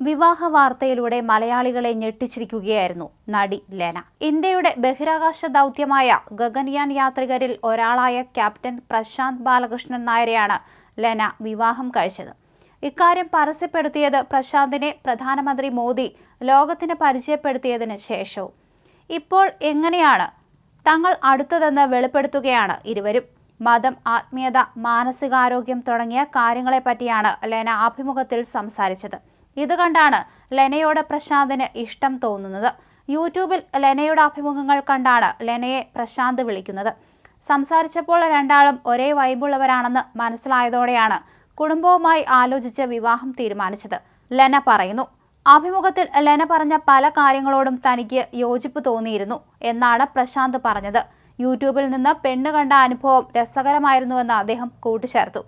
വിവാഹ വാർത്തയിലൂടെ മലയാളികളെ ഞെട്ടിച്ചിരിക്കുകയായിരുന്നു നടി ലെന. ഇന്ത്യയുടെ ബഹിരാകാശ ദൗത്യമായ ഗഗൻയാൻ യാത്രികരിൽ ഒരാളായ ക്യാപ്റ്റൻ പ്രശാന്ത് ബാലകൃഷ്ണൻ നായരെയാണ് ലെന വിവാഹം കഴിച്ചത്. ഇക്കാര്യം പരസ്യപ്പെടുത്തിയത് പ്രശാന്തിനെ പ്രധാനമന്ത്രി മോദി ലോകത്തിന് പരിചയപ്പെടുത്തിയതിന് ശേഷവും. ഇപ്പോൾ എങ്ങനെയാണ് തങ്ങൾ അടുത്തതെന്ന് വെളിപ്പെടുത്തുകയാണ് ഇരുവരും. മതം ആത്മീയത മാനസികാരോഗ്യം തുടങ്ങിയ കാര്യങ്ങളെപ്പറ്റിയാണ് ലെന അഭിമുഖത്തിൽ സംസാരിച്ചത്. ഇത് കണ്ടാണ് ലെനയോട് പ്രശാന്തിന് ഇഷ്ടം തോന്നുന്നത്. യൂട്യൂബിൽ ലെനയുടെ അഭിമുഖങ്ങൾ കണ്ടാണ് ലെനയെ പ്രശാന്ത് വിളിക്കുന്നത്. സംസാരിച്ചപ്പോൾ രണ്ടാളും ഒരേ വൈബുള്ളവരാണെന്ന് മനസ്സിലായതോടെയാണ് കുടുംബവുമായി ആലോചിച്ച് വിവാഹം തീരുമാനിച്ചത്. ലെന പറയുന്നു അഭിമുഖത്തിൽ ലെന പറഞ്ഞ പല കാര്യങ്ങളോടും തനിക്ക് യോജിപ്പ് തോന്നിയിരുന്നു എന്നാണ് പ്രശാന്ത് പറഞ്ഞത്. യൂട്യൂബിൽ നിന്ന് പെണ്ണ് കണ്ട അനുഭവം രസകരമായിരുന്നുവെന്ന് അദ്ദേഹം കൂട്ടിച്ചേർത്തു.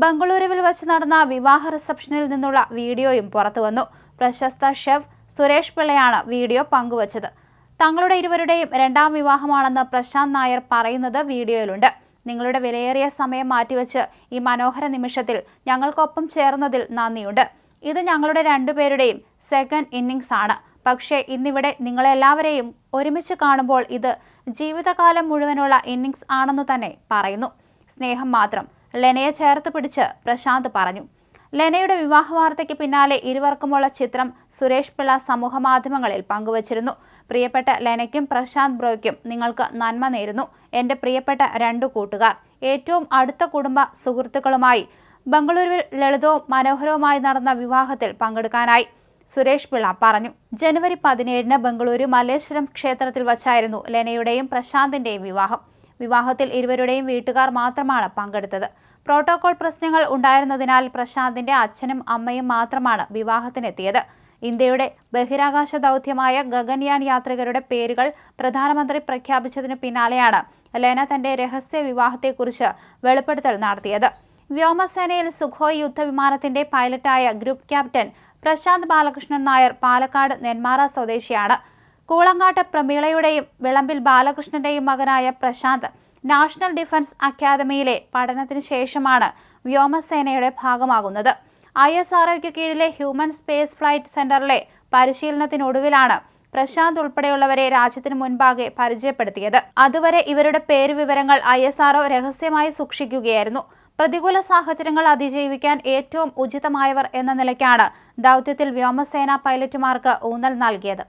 ബംഗളൂരുവിൽ വച്ച് നടന്ന വിവാഹ റിസപ്ഷനിൽ നിന്നുള്ള വീഡിയോയും പുറത്തുവന്നു. പ്രശസ്ത ഷെഫ് സുരേഷ് പിള്ളയാണ് വീഡിയോ പങ്കുവച്ചത്. തങ്ങളുടെ ഇരുവരുടെയും രണ്ടാം വിവാഹമാണെന്ന് പ്രശാന്ത് നായർ പറയുന്നത് വീഡിയോയിലുണ്ട്. നിങ്ങളുടെ വിലയേറിയ സമയം മാറ്റിവെച്ച് ഈ മനോഹര നിമിഷത്തിൽ ഞങ്ങൾക്കൊപ്പം ചേർന്നതിൽ നന്ദിയുണ്ട്. ഇത് ഞങ്ങളുടെ രണ്ടുപേരുടെയും സെക്കൻഡ് ഇന്നിങ്സ് ആണ്. പക്ഷേ ഇന്നിവിടെ നിങ്ങളെല്ലാവരെയും ഒരുമിച്ച് കാണുമ്പോൾ ഇത് ജീവിതകാലം മുഴുവനുള്ള ഇന്നിങ്സ് ആണെന്ന് തന്നെ പറയുന്നു. സ്നേഹം മാത്രം. ലെനയെ ചേർത്ത് പിടിച്ച് പ്രശാന്ത് പറഞ്ഞു. ലെനയുടെ വിവാഹ വാർത്തയ്ക്ക് പിന്നാലെ ഇരുവർക്കുമുള്ള ചിത്രം സുരേഷ് പിള്ള സമൂഹമാധ്യമങ്ങളിൽ പങ്കുവച്ചിരുന്നു. പ്രിയപ്പെട്ട ലെനയ്ക്കും പ്രശാന്ത് ബ്രോയ്ക്കും നിങ്ങൾക്ക് നന്മ നേരുന്നു. എന്റെ പ്രിയപ്പെട്ട രണ്ടു കൂട്ടുകാർ ഏറ്റവും അടുത്ത കുടുംബ സുഹൃത്തുക്കളുമായി ബംഗളൂരുവിൽ ലളിതവും മനോഹരവുമായി നടന്ന വിവാഹത്തിൽ പങ്കെടുക്കാനായി സുരേഷ് പിള്ള പറഞ്ഞു. ജനുവരി പതിനേഴിന് ബംഗളൂരു മല്ലേശ്വരം ക്ഷേത്രത്തിൽ വച്ചായിരുന്നു ലെനയുടെയും പ്രശാന്തിന്റെയും വിവാഹം. വിവാഹത്തിൽ ഇരുവരുടെയും വീട്ടുകാർ മാത്രമാണ് പങ്കെടുത്തത്. പ്രോട്ടോകോൾ പ്രശ്നങ്ങൾ ഉണ്ടായിരുന്നതിനാൽ പ്രശാന്തിന്റെ അച്ഛനും അമ്മയും മാത്രമാണ് വിവാഹത്തിനെത്തിയത്. ഇന്ത്യയുടെ ബഹിരാകാശ ദൗത്യമായ ഗഗൻയാൻ യാത്രികരുടെ പേരുകൾ പ്രധാനമന്ത്രി പ്രഖ്യാപിച്ചതിന് പിന്നാലെയാണ് ലേന തന്റെ രഹസ്യ വിവാഹത്തെക്കുറിച്ച് വെളിപ്പെടുത്തൽ നടത്തിയത്. വ്യോമസേനയിൽ സുഖോയ് യുദ്ധവിമാനത്തിന്റെ പൈലറ്റായ ഗ്രൂപ്പ് ക്യാപ്റ്റൻ പ്രശാന്ത് ബാലകൃഷ്ണൻ നായർ പാലക്കാട് നെന്മാറ സ്വദേശിയാണ്. കൂളങ്ങാട്ട് പ്രമീളയുടെയും വിളമ്പിൽ ബാലകൃഷ്ണന്റെയും മകനായ പ്രശാന്ത് നാഷണൽ ഡിഫൻസ് അക്കാദമിയിലെ പഠനത്തിന് ശേഷമാണ് വ്യോമസേനയുടെ ഭാഗമാകുന്നത്. ഐ എസ് ആർഒയ്ക്ക് കീഴിലെ ഹ്യൂമൻ സ്പേസ് ഫ്ലൈറ്റ് സെന്ററിലെ പരിശീലനത്തിനൊടുവിലാണ് പ്രശാന്ത് ഉൾപ്പെടെയുള്ളവരെ രാജ്യത്തിന് മുൻപാകെ പരിചയപ്പെടുത്തിയത്. അതുവരെ ഇവരുടെ പേര് വിവരങ്ങൾ ഐ എസ് ആർഒ രഹസ്യമായി സൂക്ഷിക്കുകയായിരുന്നു. പ്രതികൂല സാഹചര്യങ്ങൾ അതിജീവിക്കാൻ ഏറ്റവും ഉചിതമായവർ എന്ന നിലയ്ക്കാണ് ദൗത്യത്തിൽ വ്യോമസേന പൈലറ്റുമാർക്ക് ഊന്നൽ നൽകിയത്.